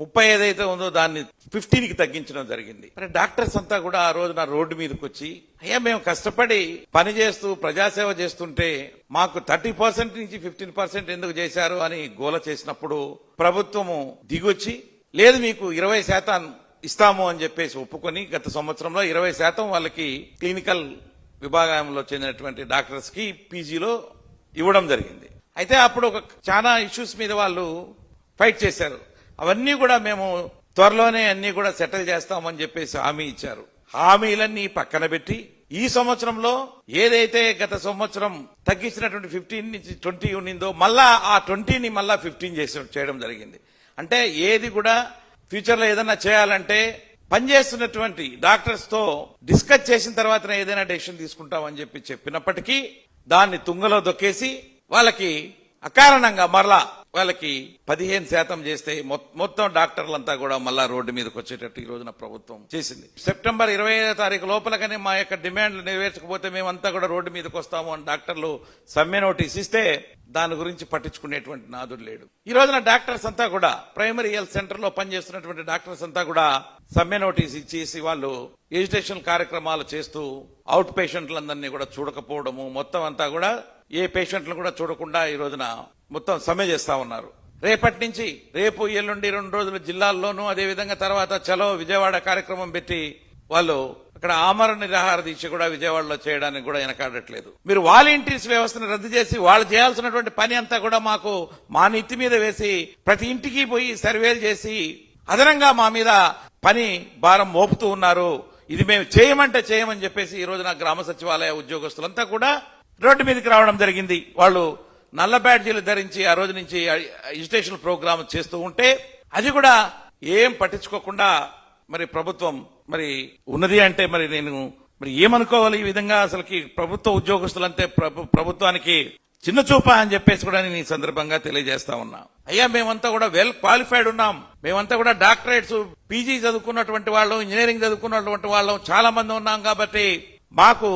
ముప్పై ఏదైతే ఉందో దాన్ని ఫిఫ్టీన్కి తగ్గించడం జరిగింది. మరి డాక్టర్స్ అంతా కూడా ఆ రోజున రోడ్డు మీదకి వచ్చి అయ్యా మేము కష్టపడి పని చేస్తూ ప్రజాసేవ చేస్తుంటే మాకు థర్టీ పర్సెంట్ నుంచి ఫిఫ్టీన్ పర్సెంట్ ఎందుకు చేశారు? అని గోల చేసినప్పుడు ప్రభుత్వము దిగొచ్చి లేదు మీకు ఇరవై శాతం ఇస్తాము అని చెప్పేసి ఒప్పుకొని గత సంవత్సరంలో ఇరవై శాతం వాళ్ళకి క్లినికల్ విభాగంలో చెందినటువంటి డాక్టర్స్కి పీజీలో ఇవ్వడం జరిగింది. అయితే అప్పుడు ఒక చాలా ఇష్యూస్ మీద వాళ్ళు ఫైట్ చేశారు. అవన్నీ కూడా మేము త్వరలోనే అన్ని కూడా సెటిల్ చేస్తామని చెప్పేసి హామీ ఇచ్చారు. హామీలన్నీ పక్కన పెట్టి ఈ సంవత్సరంలో ఏదైతే గత సంవత్సరం తగ్గించినటువంటి ఫిఫ్టీన్ నుంచి ట్వంటీ ఉన్నిందో మళ్ళా ఆ ట్వంటీని మళ్ళా ఫిఫ్టీన్ చేసి చేయడం జరిగింది. అంటే ఏది కూడా ఫ్యూచర్లో ఏదైనా చేయాలంటే పనిచేస్తున్నటువంటి డాక్టర్స్తో డిస్కస్ చేసిన తర్వాత ఏదైనా డెసిషన్ తీసుకుంటామని చెప్పి చెప్పినప్పటికీ దాన్ని తుంగలో దొక్కేసి వాళ్ళకి అకారణంగా మరలా వాళ్ళకి పదిహేను శాతం చేస్తే మొత్తం డాక్టర్లంతా కూడా మళ్ళా రోడ్డు మీదకి వచ్చేటట్టు ఈ రోజున ప్రభుత్వం చేసింది. సెప్టెంబర్ ఇరవై ఐదో తారీఖు లోపలకనే మా యొక్క డిమాండ్లు నెరవేర్చకపోతే మేమంతా కూడా రోడ్డు మీదకి వస్తాము అని డాక్టర్లు సమ్మె నోటీస్ ఇస్తే దాని గురించి పట్టించుకునేటువంటి నాదుడు లేడు. ఈ రోజున డాక్టర్స్ అంతా కూడా ప్రైమరీ హెల్త్ సెంటర్లో పనిచేస్తున్నటువంటి డాక్టర్స్ అంతా కూడా సమ్మె నోటీస్ ఇచ్చేసి వాళ్ళు ఎడ్యుకేషన్ కార్యక్రమాలు చేస్తూ అవుట్ పేషెంట్లందరినీ కూడా చూడకపోవడము మొత్తం అంతా కూడా ఏ పేషెంట్లు కూడా చూడకుండా ఈ రోజున మొత్తం సమ్మె చేస్తా ఉన్నారు. రేపటి నుంచి రేపు ఎల్లుండి రెండు రోజులు జిల్లాల్లోనూ అదే విధంగా తర్వాత చలో విజయవాడ కార్యక్రమం పెట్టి వాళ్ళు అక్కడ ఆమరణ నిరాహార దీక్ష కూడా విజయవాడలో చేయడానికి కూడా వెనకాడట్లేదు. మీరు వాలంటీర్స్ వ్యవస్థను రద్దు చేసి వాళ్ళు చేయాల్సినటువంటి పని అంతా కూడా మాకు మా నెత్తి మీద వేసి ప్రతి ఇంటికి పోయి సర్వేలు చేసి అదనంగా మా మీద పని భారం మోపుతూ ఉన్నారు. ఇది మేము చేయమంటే చేయమని చెప్పేసి ఈ రోజున గ్రామ సచివాలయ ఉద్యోగస్తులంతా కూడా రోడ్డు మీదకి రావడం జరిగింది. వాళ్ళు నల్ల బ్యాడ్జీలు ధరించి ఆ రోజు నుంచి ఎడ్యుకేషన్ ప్రోగ్రామ్ చేస్తూ ఉంటే అది కూడా ఏం పట్టించుకోకుండా మరి ప్రభుత్వం మరి ఉన్నది అంటే మరి నేను మరి ఏమనుకోవాలి ఈ విధంగా అసలుకి ప్రభుత్వ ఉద్యోగస్తులంటే ప్రభుత్వానికి చిన్న చూప అని చెప్పేసి కూడా నేను ఈ సందర్భంగా తెలియజేస్తా ఉన్నా. అయ్యా మేమంతా కూడా వెల్ క్వాలిఫైడ్ ఉన్నాం. మేమంతా కూడా డాక్టరేట్స్ పీజీ చదువుకున్నటువంటి వాళ్ళం ఇంజనీరింగ్ చదువుకున్నటువంటి వాళ్ళం చాలా మంది ఉన్నాం కాబట్టి మాకు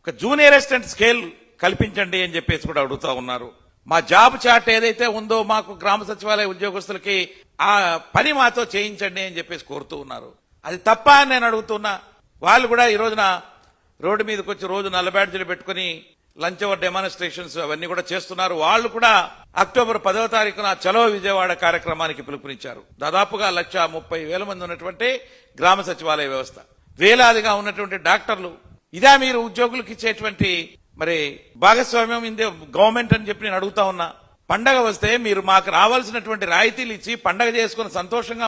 ఒక జూనియర్ అసిస్టెంట్ స్కేల్ కల్పించండి అని చెప్పేసి కూడా అడుగుతా ఉన్నారు. మా జాబ్ చార్ట్ ఏదైతే ఉందో మాకు గ్రామ సచివాలయ ఉద్యోగస్తులకి ఆ పని మాతో చేయించండి అని చెప్పేసి కోరుతూ ఉన్నారు. అది తప్ప అని నేను అడుగుతున్నా. వాళ్ళు కూడా ఈ రోజున రోడ్డు మీదకి వచ్చి రోజు నల్లబ్యాడ్జీలు పెట్టుకుని లంచ్ అవర్ డెమాన్స్ట్రేషన్స్ అవన్నీ కూడా చేస్తున్నారు. వాళ్ళు కూడా అక్టోబర్ పదవ తారీఖున చలో విజయవాడ కార్యక్రమానికి పిలుపునిచ్చారు. దాదాపుగా లక్ష ముప్పై వేల మంది ఉన్నటువంటి గ్రామ సచివాలయ వ్యవస్థ. వేలాదిగా ఉన్నటువంటి డాక్టర్లు. ఇదా మీరు ఉద్యోగులకు ఇచ్చేటువంటి మరి భాగస్వామ్యం ఇందే గవర్నమెంట్ అని చెప్పి నేను అడుగుతా ఉన్నా. పండగ వస్తే మీరు మాకు రావాల్సినటువంటి రాయితీలు ఇచ్చి పండగ చేసుకుని సంతోషంగా